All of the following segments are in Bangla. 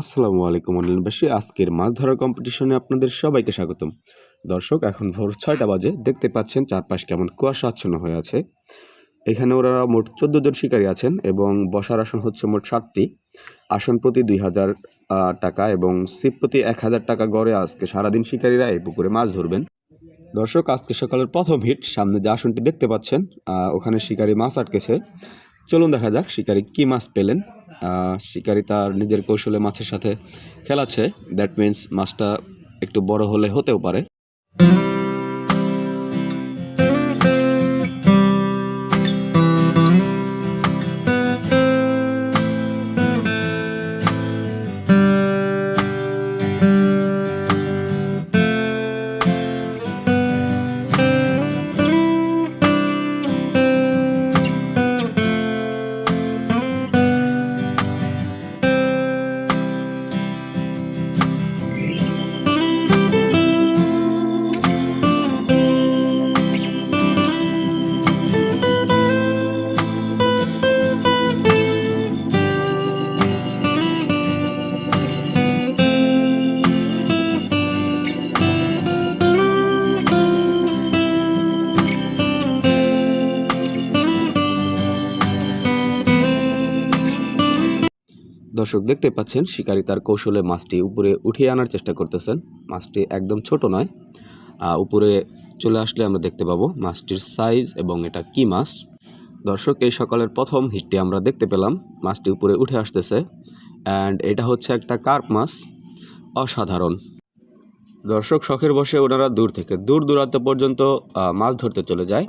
আসসালামু আলাইকুম অনিলবাসী আজকের মাছ ধরার কম্পিটিশনে আপনাদের সবাইকে স্বাগতম। দর্শক, এখন ভোর ছয়টা বাজে। দেখতে পাচ্ছেন চারপাশ কেমন কুয়াশা আচ্ছন্ন হয়ে আছে। এখানে ওরা মোট চোদ্দ জন শিকারী আছেন এবং বসার আসন হচ্ছে মোট সাতটি। আসন প্রতি দুই হাজার টাকা এবং সিপ প্রতি এক হাজার টাকা গড়ে আজকে সারাদিন শিকারীরা এই পুকুরে মাছ ধরবেন। দর্শক, আজকে সকালের প্রথম হিট। সামনে যে আসনটি দেখতে পাচ্ছেন ওখানে শিকারী মাছ আটকেছে। চলুন দেখা যাক শিকারী কি মাছ পেলেন। শিকারী তার নিজের কৌশলে মাছের সাথে খেলাচ্ছে। দ্যাট মিন্স মাছটা একটু বড় হলে হতেও পারে। দর্শক দেখতে পাচ্ছেন, শিকারী তার কৌশলে মাছটি উপরে উঠিয়ে আনার চেষ্টা করতেছেন। মাছটি একদম ছোট নয়। উপরে চলে আসলে আমরা দেখতে পাবো মাছটির সাইজ এবং এটা কি মাছ। দর্শক, এই সকালের প্রথম হিটটি আমরা দেখতে পেলাম। মাছটি উপরে উঠে আসতেছে অ্যান্ড এটা হচ্ছে একটা কার্প মাছ। অসাধারণ। দর্শক, শখের বসে ওনারা দূর থেকে, দূর দূরান্ত পর্যন্ত মাছ ধরতে চলে যায়।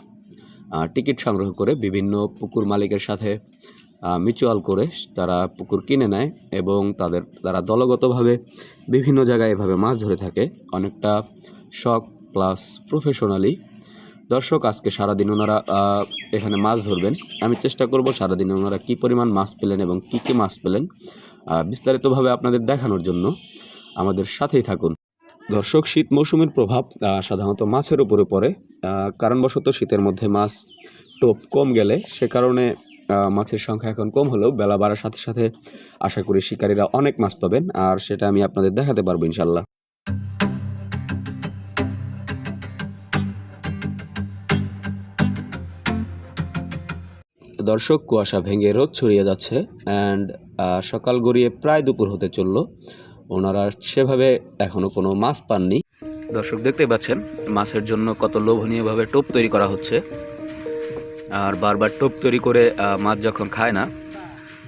টিকিট সংগ্রহ করে বিভিন্ন পুকুর মালিকের সাথে মিউচুয়াল করে তারা পুকুর কিনে নেয় এবং তাদের, তারা দলগতভাবে বিভিন্ন জায়গায় এভাবে মাছ ধরে থাকে। অনেকটা শখ প্লাস প্রফেশনালি দর্শক, আজকে সারাদিন ওনারা এখানে মাছ ধরবেন। আমি চেষ্টা করব সারাদিন ওনারা কী পরিমাণ মাছ পেলেন এবং কী কী মাছ পেলেন বিস্তারিতভাবে আপনাদের দেখানোর জন্য আমাদের সাথেই থাকুন। দর্শক, শীত মৌসুমের প্রভাব সাধারণত মাছের উপরে পড়ে। কারণবশত শীতের মধ্যে মাছ টোপ কম গেলে সে কারণে মাছের সংখ্যা এখন কম হলেও বেলা বাড়ার সাথে সাথে আশা করি শিকারীরা অনেক মাছ পাবেন, আর সেটা আমি আপনাদের দেখাতে পারব ইনশাল্লাহ দর্শক, কুয়াশা ভেঙে রোদ ছড়িয়ে যাচ্ছে অ্যান্ড সকাল গড়িয়ে প্রায় দুপুর হতে চলল। ওনারা সেভাবে এখনও কোনো মাছ পাননি। দর্শক দেখতে পাচ্ছেন, মাছের জন্য কত লোভনীয়ভাবে টোপ তৈরি করা হচ্ছে। আর বারবার টোপ তৈরি করে মাছ যখন খায় না,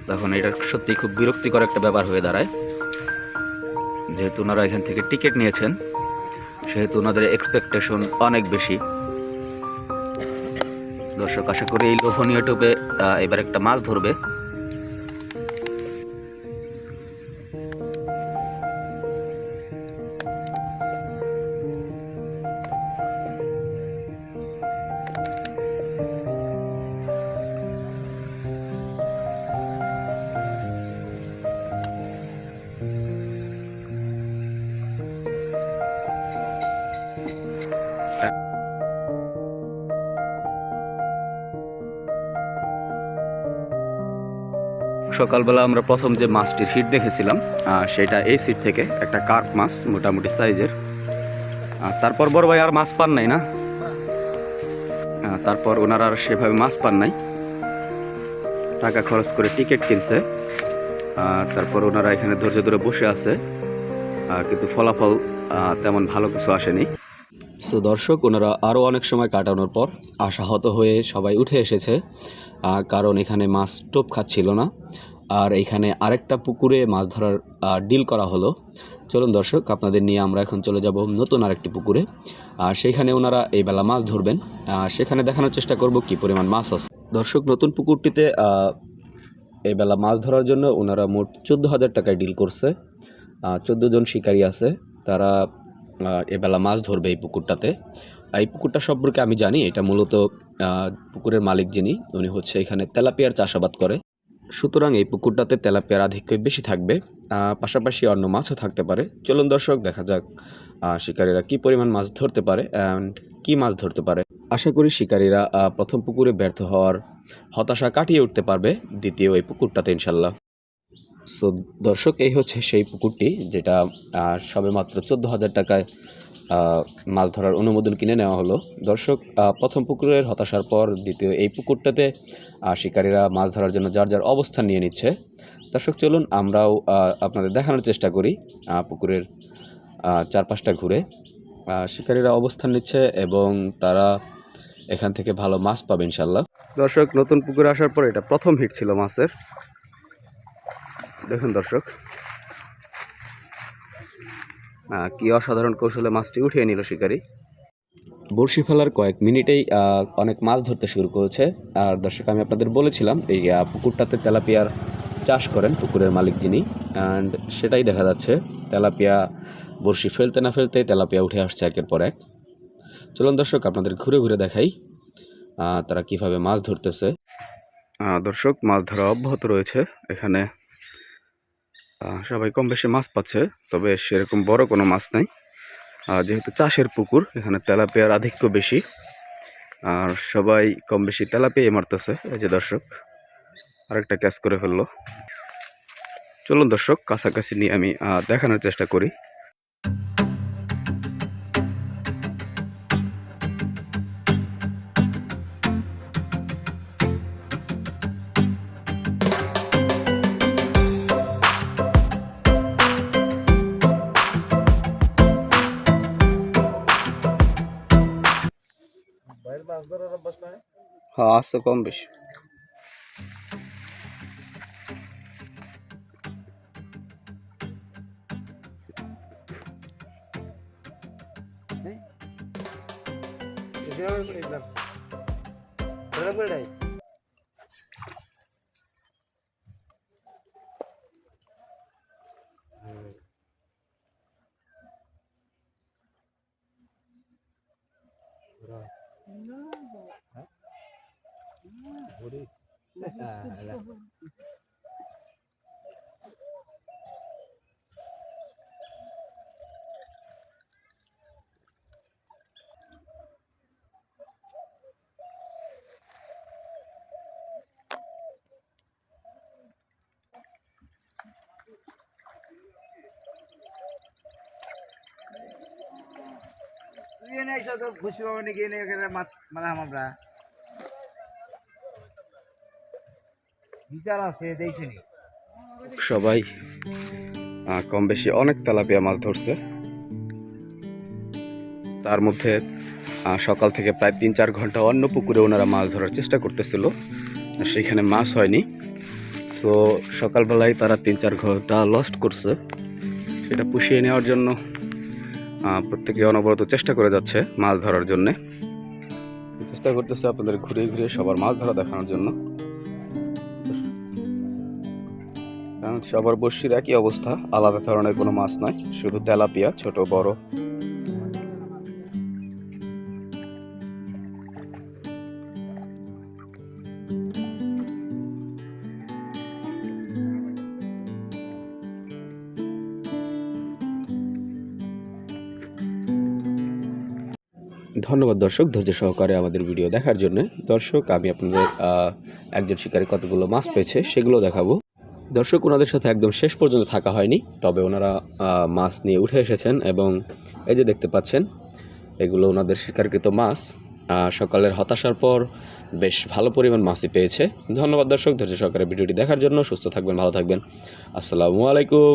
তখন এটা সত্যি খুব বিরক্তিকর একটা ব্যাপার হয়ে দাঁড়ায়। যেহেতু ওনারা এখান থেকে টিকিট নিয়েছেন, সেহেতু ওনাদের এক্সপেকটেশন অনেক বেশি। দর্শক, আশা করি এই লোভনীয় টোপে এবার একটা মাছ ধরবে। সকালবেলা আমরা প্রথম যে মাছটির হিট দেখেছিলাম সেটা এই সিট থেকে একটা কার্প মাছ, মোটামুটি সাইজের তারপর বড় ভাই আর মাছ পান নাই না? তারপর ওনারা আর সেভাবে মাছ পান নাই। টাকা খরচ করে টিকিট কিনছে। তারপর ওনারা এখানে ধৈর্য ধরে বসে আছে। কিন্তু ফলাফল তেমন ভালো কিছু আসেনি। সো দর্শক, ওনারা আরও অনেক সময় কাটানোর পর আশাহত হয়ে সবাই উঠে এসেছে কারণ এখানে মাছ টোপ খাচ্ছিল না। আর এখানে আরেকটা পুকুরে মাছ ধরার ডিল করা হলো। চলুন দর্শক, আপনাদের নিয়ে আমরা এখন চলে যাব নতুন আরেকটি পুকুরে। আর সেখানে ওনারা এই বেলা মাছ ধরবেন। সেখানে দেখানোর চেষ্টা করব কি পরিমাণ মাছ আছে। দর্শক, নতুন পুকুরটিতে এই বেলা মাছ ধরার জন্য ওনারা মোট চোদ্দ হাজার টাকায় ডিল করছে। চোদ্দ জন শিকারী আছে। তারা এবেলা মাছ ধরবে এই পুকুরটাতে। এই পুকুরটা সম্পর্কে আমি জানি, এটা মূলত পুকুরের মালিক যিনি, উনি হচ্ছে এখানে তেলাপিয়ার চাষাবাদ করে। সুতরাং এই পুকুরটাতে তেলাপিয়ার আধিক্য বেশি থাকবে পাশাপাশি অন্য মাছও থাকতে পারে। চলুন দর্শক, দেখা যাক শিকারীরা কি পরিমাণ মাছ ধরতে পারে অ্যান্ড কি মাছ ধরতে পারে। আশা করি শিকারীরা প্রথম পুকুরে ব্যর্থ হওয়ার হতাশা কাটিয়ে উঠতে পারবে, দ্বিতীয় এই পুকুরটাতে ইনশাল্লাহ। সো দর্শক এই হচ্ছে সেই পুকুরটি যেটা আহ, সবেমাত্র চোদ্দ হাজার টাকায় মাছ ধরার অনুমোদন কিনে নেওয়া হলো। দর্শক প্রথম পুকুরের হতাশার পর দ্বিতীয় এই পুকুরটাতে শিকারীরা মাছ ধরার জন্য যার যার অবস্থান নিয়ে নিচ্ছে। দর্শক চলুন আমরাও আপনাদের দেখানোর চেষ্টা করি পুকুরের চারপাশটা ঘুরে। শিকারীরা অবস্থান নিচ্ছে এবং তারা এখান থেকে ভালো মাছ পাবে ইনশাল্লাহ দর্শক নতুন পুকুরে আসার পর এটা প্রথম হিট ছিল মাছের। দেখুন দর্শক। কি অসাধারণ কৌশলে মাছটি উঠিয়ে নিল শিকারী। বড়শি ফেলার কয়েক মিনিটেই অনেক মাছ ধরতে শুরু করেছে। আর দর্শক, আমি আপনাদের বলেছিলাম, এই পুকুরটাতে তেলাপিয়ার চাষ করেন পুকুরের মালিক যিনি। অ্যান্ড সেটাই দেখা যাচ্ছে, তেলাপিয়া বড়শি ফেলতে না ফেলতে তেলাপিয়া উঠে আসছে একের পর এক। চলুন দর্শক, আপনাদের ঘুরে ঘুরে দেখাই তারা কীভাবে মাছ ধরতেছে। দর্শক, মাছ ধরা অব্যাহত রয়েছে। এখানে সবাই কম বেশি মাছ পাচ্ছে, তবে সেরকম বড় কোনো মাছ নাই। যেহেতু চাষের পুকুর, এখানে তেলাপিয়ার আধিক্য বেশি। আর সবাই কম বেশি তেলাপিয়াই মারতেছে, এই যে দর্শক। আরেকটা ক্যাচ করে ফেলল। চলুন দর্শক, কাছাকাছি নিয়ে আমি দেখানোর চেষ্টা করি। হ্যাঁ আসছে কম বেশি এনে একশো তো খুশি পাবো এনে এখানে মাছ মারাম আমরা। সবাই কম বেশি অনেক তেলাপিয়া মাছ ধরছে। তার মধ্যে সকাল থেকে প্রায় তিন চার ঘণ্টা অন্য পুকুরে ওনারা মাছ ধরার চেষ্টা করতেছিল। সেখানে মাছ হয়নি। সো সকালবেলায় তারা তিন চার ঘণ্টা লস্ট করছে। সেটা পুষিয়ে নেওয়ার জন্য প্রত্যেকে অনবরত চেষ্টা করে যাচ্ছে মাছ ধরার জন্যে। চেষ্টা করতেছে আপনাদের ঘুরে ঘুরে সবার মাছ ধরা দেখানোর জন্য। কারণ সবার বর্ষির একই অবস্থা, আলাদা ধরনের কোনো মাছ নয়, শুধু তেলাপিয়া, ছোট, বড়। ধন্যবাদ দর্শক, ধৈর্য সহকারে আমাদের ভিডিও দেখার জন্য। দর্শক, আমি আপনাদের একজন শিকারী কতগুলো মাছ পেয়েছে সেগুলো দেখাবো। দর্শক, ওনাদের সাথে একদম শেষ পর্যন্ত থাকা হয়নি, তবে ওনারা মাছ নিয়ে উঠে এসেছেন এবং এই যে দেখতে পাচ্ছেন, এগুলো ওনাদের শিকারকৃত মাছ। সকালের হতাশার পর বেশ ভালো পরিমাণ মাছই পেয়েছে। ধন্যবাদ দর্শক, ধৈর্য সহকারে ভিডিওটি দেখার জন্য সুস্থ থাকবেন, ভালো থাকবেন। আসসালামু আলাইকুম।